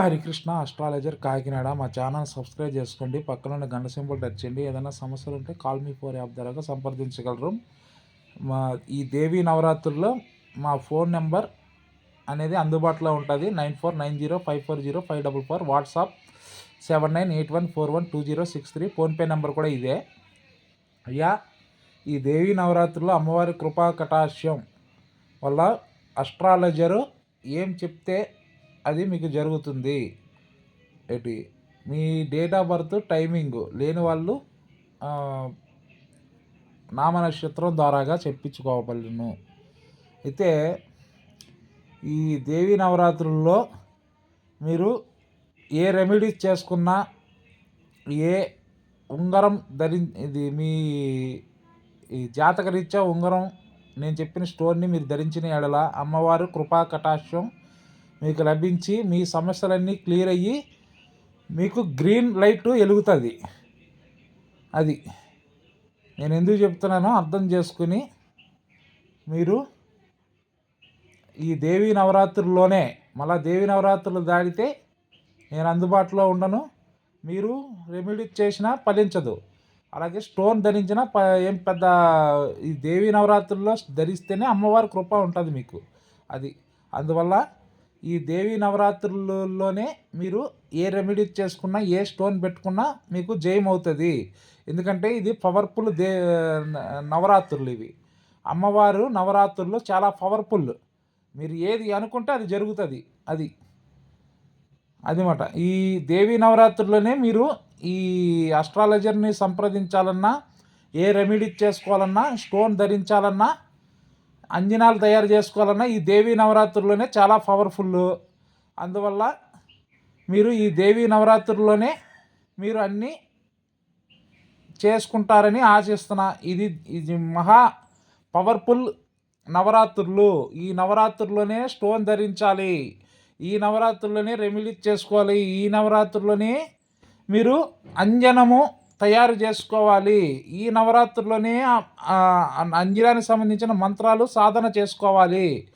Harikrishna astrologer Kakinada. మా channel subscribe చేసుకోండి. పక్కన గంట సింబల్ టచ్ చేయండి. ఏదైనా సమస్యలు ఉంటే కాల్ మీ ఫోర్ యాప్ ద్వారా సంప్రదించగలరు. మా ఈ దేవీ నవరాత్రుల్లో మా ఫోన్ నెంబర్ అనేది అందుబాటులో ఉంటుంది. Nine four nine zero five four zero five double four. WhatsApp seven nine eight one four one two zero six three. PhonePe number కూడా ఇదే. అయ్యా ఈ దేవీ నవరాత్రుల్లో అమ్మవారి కృపా కటాక్షం వల్ల అస్ట్రాలజరు ఏం చెప్తే అది మీకు జరుగుతుంది. ఏంటి? మీ డేట్ ఆఫ్ బర్త్ టైమింగ్ లేని వాళ్ళు నామ నక్షత్రం ద్వారాగా చెప్పించుకోవలను అయితే ఈ దేవీ నవరాత్రుల్లో మీరు ఏ రెమెడీస్ చేసుకున్నా ఏ ఉంగరం ధరి ఇది మీ ఈ జాతకరీత్యా ఉంగరం నేను చెప్పిన స్టోన్ని మీరు ధరించిన ఎడల అమ్మవారు కృపా కటాక్షం మీకు లభించి మీ సమస్యలన్నీ క్లియర్ అయ్యి మీకు గ్రీన్ లైట్ వెలుగుతుంది. అది నేను ఎందుకు చెప్తున్నానో అర్థం చేసుకుని మీరు ఈ దేవీ నవరాత్రుల్లోనే మళ్ళా దేవీ నవరాత్రులు దాటితే నేను అందుబాటులో ఉండను. మీరు రెమెడీ చేసినా ఫలించదు. అలాగే స్టోన్ ధరించిన ప ఏం పెద్ద ఈ దేవీ నవరాత్రుల్లో ధరిస్తేనే అమ్మవారి కృప ఉంటుంది మీకు. అది అందువల్ల ఈ దేవీ నవరాత్రుల్లోనే మీరు ఏ రెమెడీ చేసుకున్నా ఏ స్టోన్ పెట్టుకున్నా మీకు జయం అవుతుంది ఎందుకంటే ఇది పవర్ఫుల్ దే నవరాత్రులు ఇవి. అమ్మవారు నవరాత్రులు చాలా పవర్ఫుల్. మీరు ఏది అనుకుంటే అది జరుగుతుంది. అది. అదిమాట. ఈ దేవీ నవరాత్రుల్లోనే మీరు ఈ అస్ట్రాలజర్ని సంప్రదించాలన్నా ఏ రెమెడీ చేసుకోవాలన్నా స్టోన్ ధరించాలన్నా అంజనాలు తయారు చేసుకోవాలన్నా ఈ దేవీ నవరాత్రుల్లోనే చాలా పవర్ఫుల్. అందువల్ల మీరు ఈ దేవీ నవరాత్రుల్లోనే మీరు అన్నీ చేసుకుంటారని ఆశిస్తున్నా. ఇది ఇది మహా పవర్ఫుల్ నవరాత్రులు. ఈ నవరాత్రుల్లోనే స్టోన్ ధరించాలి. ఈ నవరాత్రుల్లోనే రెమెడీ చేసుకోవాలి. ఈ నవరాత్రుల్లోనే మీరు అంజనము తయారు చేసుకోవాలి. ఈ నవరాత్రుల్లోనే ఆ- అంజనానికి సంబంధించిన మంత్రాలు సాధన చేసుకోవాలి.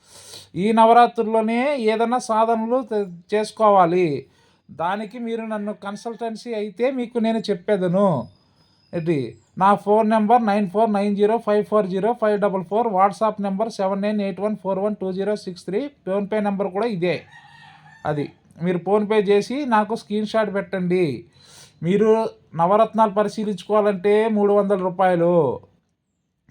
ఈ నవరాత్రుల్లోనే ఏదైనా సాధనలు చేసుకోవాలి. దానికి మీరు నన్ను కన్సల్టెన్సీ అయితే మీకు నేను చెప్పేదను. ఇది నా phone number nine four nine zero five four zero five double four WhatsApp number seven nine eight one four one two zero six three PhonePe number కూడా ఇదే. అది. మీరు ఫోన్పే చేసి నాకు స్క్రీన్ షాట్ పెట్టండి. మీరు నవరత్నాలు పరిశీలించుకోవాలంటే మూడు వందల రూపాయలు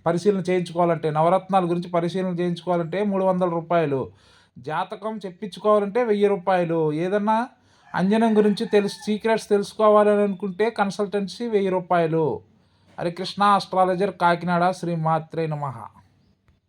పరిశీలన చేయించుకోవాలంటే నవరత్నాల గురించి పరిశీలన చేయించుకోవాలంటే మూడు వందల రూపాయలు. జాతకం చెప్పించుకోవాలంటే వెయ్యి రూపాయలు. ఏదన్నా అంజనం గురించి తెలుసు సీక్రెట్స్ తెలుసుకోవాలని అనుకుంటే కన్సల్టెన్సీ వెయ్యి రూపాయలు. హరికృష్ణ అస్ట్రాలజర్ కాకినాడ శ్రీ మాత్రే నమః.